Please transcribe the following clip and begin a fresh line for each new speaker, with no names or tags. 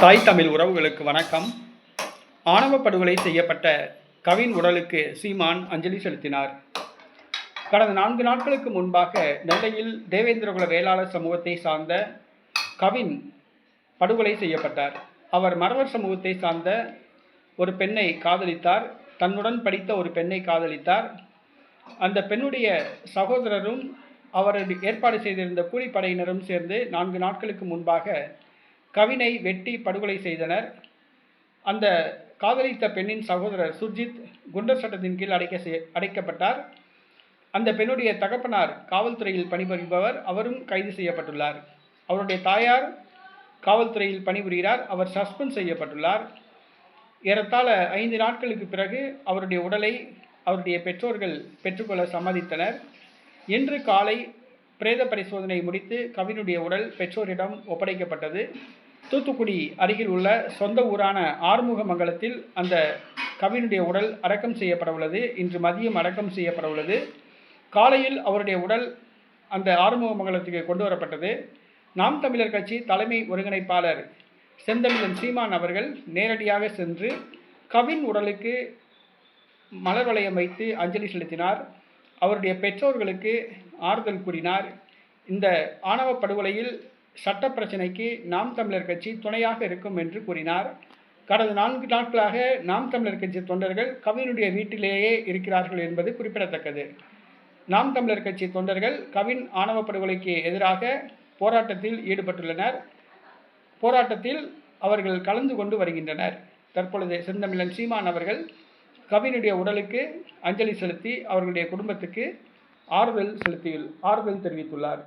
தாய் தமிழ் உறவுகளுக்கு வணக்கம். ஆணவ படுகொலை செய்யப்பட்ட கவின் உடலுக்கு சீமான் அஞ்சலி செலுத்தினார். கடந்த நான்கு நாட்களுக்கு முன்பாக நெல்லையில் தேவேந்திரகுல வேளாளர் சமூகத்தை சார்ந்த கவின் படுகொலை செய்யப்பட்டார். அவர் மரவர் சமூகத்தை சார்ந்த ஒரு பெண்ணை காதலித்தார். தன்னுடன் படித்த ஒரு பெண்ணை காதலித்தார். அந்த பெண்ணுடைய சகோதரரும் அவர் ஏற்பாடு செய்திருந்த கூலிப்படையினரும் சேர்ந்து நான்கு நாட்களுக்கு முன்பாக கவினை வெட்டி படுகொலை செய்தனர். அந்த காதலித்த பெண்ணின் சகோதரர் சுர்ஜித் குண்டர் சட்டத்தின் கீழ் அடைக்க செய்- அடைக்கப்பட்டார். அந்த பெண்ணுடைய தகப்பனார் காவல்துறையில் பணிபுரிபவர். அவரும் கைது செய்யப்பட்டுள்ளார். அவருடைய தாயார் காவல்துறையில் பணிபுரிகிறார். அவர் சஸ்பெண்ட் செய்யப்பட்டுள்ளார். ஏறத்தாழ ஐந்து நாட்களுக்கு பிறகு அவருடைய உடலை அவருடைய பெற்றோர்கள் பெற்றுக்கொள்ள சம்மதித்தனர். இன்று காலை பிரேத பரிசோதனை முடித்து கவினுடைய உடல் பெற்றோரிடம் ஒப்படைக்கப்பட்டது. தூத்துக்குடி அருகில் உள்ள சொந்த ஊரான ஆறுமுகமங்கலத்தில் அந்த கவினுடைய உடல் அடக்கம் செய்யப்பட உள்ளது. இன்று மதியம் அடக்கம் செய்யப்பட உள்ளது. காலையில் அவருடைய உடல் அந்த ஆறுமுகமங்கலத்துக்கு கொண்டு வரப்பட்டது. நாம் தமிழர் கட்சி தலைமை ஒருங்கிணைப்பாளர் செந்தமிழன் சீமான் அவர்கள் நேரடியாக சென்று கவின் உடலுக்கு மலர் வளையம் வைத்து அஞ்சலி செலுத்தினார். அவருடைய பெற்றோர்களுக்கு ஆறுதல் கூறினார் இந்த ஆணவ படுகொலையில் சட்ட பிரச்சினைக்கு நாம் தமிழர் கட்சி துணையாக இருக்கும் என்று கூறினார். கடந்த நான்கு நாட்களாக நாம் தமிழர் கட்சி தொண்டர்கள் கவினுடைய வீட்டிலேயே இருக்கிறார்கள் என்பது குறிப்பிடத்தக்கது. நாம் தமிழர் கட்சி தொண்டர்கள் கவின் ஆணவ படுகொலைக்கு எதிராக போராட்டத்தில் ஈடுபட்டுள்ளனர். போராட்டத்தில் அவர்கள் கலந்து கொண்டு வருகின்றனர். தற்பொழுது செந்தமிழன் சீமான் அவர்கள் கவினுடைய உடலுக்கு அஞ்சலி செலுத்தி அவர்களுடைய குடும்பத்துக்கு ஆறுதல் செலுத்தி ஆறுதல் தெரிவித்துள்ளார்.